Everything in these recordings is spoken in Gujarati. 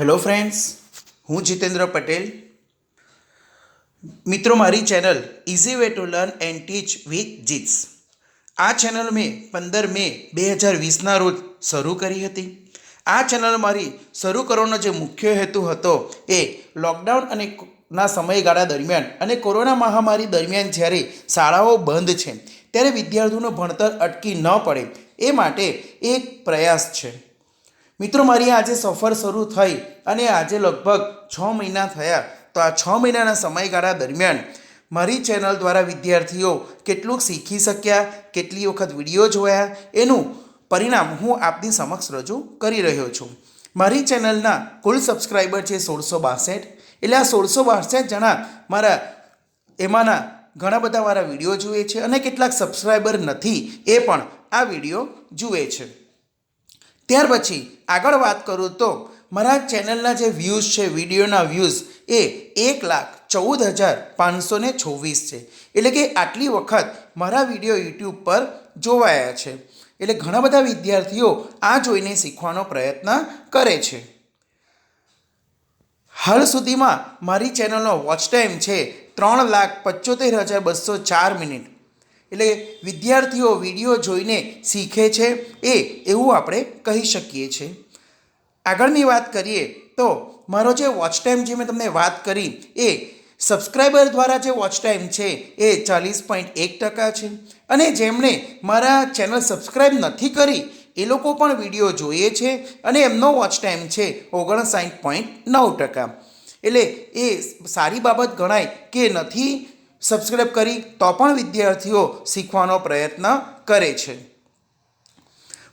હેલો ફ્રેન્ડ્સ હું જીતેન્દ્ર પટેલ. મિત્રો, મારી channel easy way to learn and teach with Jits આ ચેનલ મેં પંદર મે બે હજાર વીસના રોજ શરૂ કરી હતી. આ ચેનલ મારી શરૂ કરવાનો જે મુખ્ય હેતુ હતો એ લોકડાઉન અને ના સમયગાળા દરમિયાન અને કોરોના મહામારી દરમિયાન જ્યારે શાળાઓ બંધ છે, ત્યારે વિદ્યાર્થીઓનું ભણતર અટકી ન પડે, એ માટે એક પ્રયાસ છે. મિત્રો, મારી આજે સફર શરૂ થઈ અને આજે લગભગ છ મહિના થયા. તો આ છ મહિનાના સમયગાળા દરમિયાન મારી ચેનલ દ્વારા વિદ્યાર્થીઓ કેટલું શીખી શક્યા, કેટલી વખત વીડિયો જોયા, એનું પરિણામ હું આપની સમક્ષ રજૂ કરી રહ્યો છું. મારી ચેનલના કુલ સબસ્ક્રાઈબર છે સોળસો બાસઠ. એટલે આ સોળસો બાસઠ જણા મારા, એમાંના ઘણા બધા મારા વીડિયો જુએ છે અને કેટલાક સબસ્ક્રાઈબર નથી, એ પણ આ વીડિયો જુએ છે. ત્યાર પછી આગળ વાત કરું તો મારા ચેનલના જે વ્યૂઝ છે, વિડીયોના વ્યૂઝ એ એક લાખ ચૌદ હજાર પાંચસો ને છવ્વીસ છે. એટલે કે આટલી વખત મારા વીડિયો યુટ્યુબ પર જોવાયા છે. એટલે ઘણા બધા વિદ્યાર્થીઓ આ જોઈને શીખવાનો પ્રયત્ન કરે છે. હાલ સુધીમાં મારી ચેનલનો વોચ ટાઈમ છે ત્રણ લાખ પંચોતેર હજાર બસો ચાર મિનિટ. એટલે વિદ્યાર્થીઓ વીડિયો જોઈને શીખે છે એ એવું આપણે કહી શકીએ છીએ આગળની વાત કરીએ તો મારો જે વોચ ટાઈમ જે મેં તમને વાત કરી એ સબસ્ક્રાઈબર દ્વારા જે વોચ ટાઈમ છે એ ચાલીસ પોઈન્ટ એક ટકા છે. અને જેમણે મારા ચેનલ સબસ્ક્રાઈબ નથી કરી એ લોકો પણ વીડિયો જોઈએ છે અને એમનો વોચ ટાઈમ છે ઓગણસાઠ પોઈન્ટ નવ ટકા. એટલે એ સારી બાબત ગણાય કે નથી સબસ્ક્રાઈબ કરી તો પણ વિદ્યાર્થીઓ શીખવાનો પ્રયત્ન કરે છે.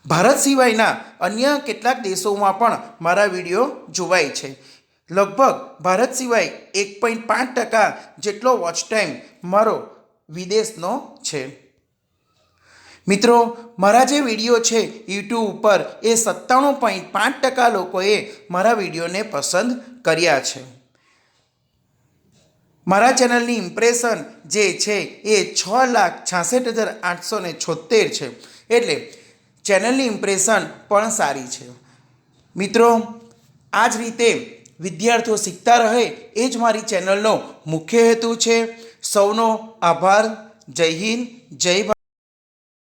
ભારત સિવાયના અન્ય કેટલાક દેશોમાં પણ મારા વીડિયો જોવાય છે. લગભગ ભારત સિવાય એક પોઈન્ટ પાંચ ટકા જેટલો વોચ ટાઈમ મારો વિદેશનો છે. મિત્રો, મારા જે વીડિયો છે, યુટ્યુબ ઉપર એ સત્તાણું પોઈન્ટ પાંચ ટકા લોકોએ મારા વિડીયોને પસંદ કર્યા છે. મારા ચેનલની ઇમ્પ્રેશન જે છે એ છ લાખ છાસઠ હજાર આઠસો ને છોતેર છે. એટલે ચેનલની ઇમ્પ્રેશન પણ સારી છે. મિત્રો આ જ રીતે વિદ્યાર્થીઓ શીખતા રહે એ જ મારી ચેનલનો મુખ્ય હેતુ છે. સૌનો આભાર. જય હિન્દ, જય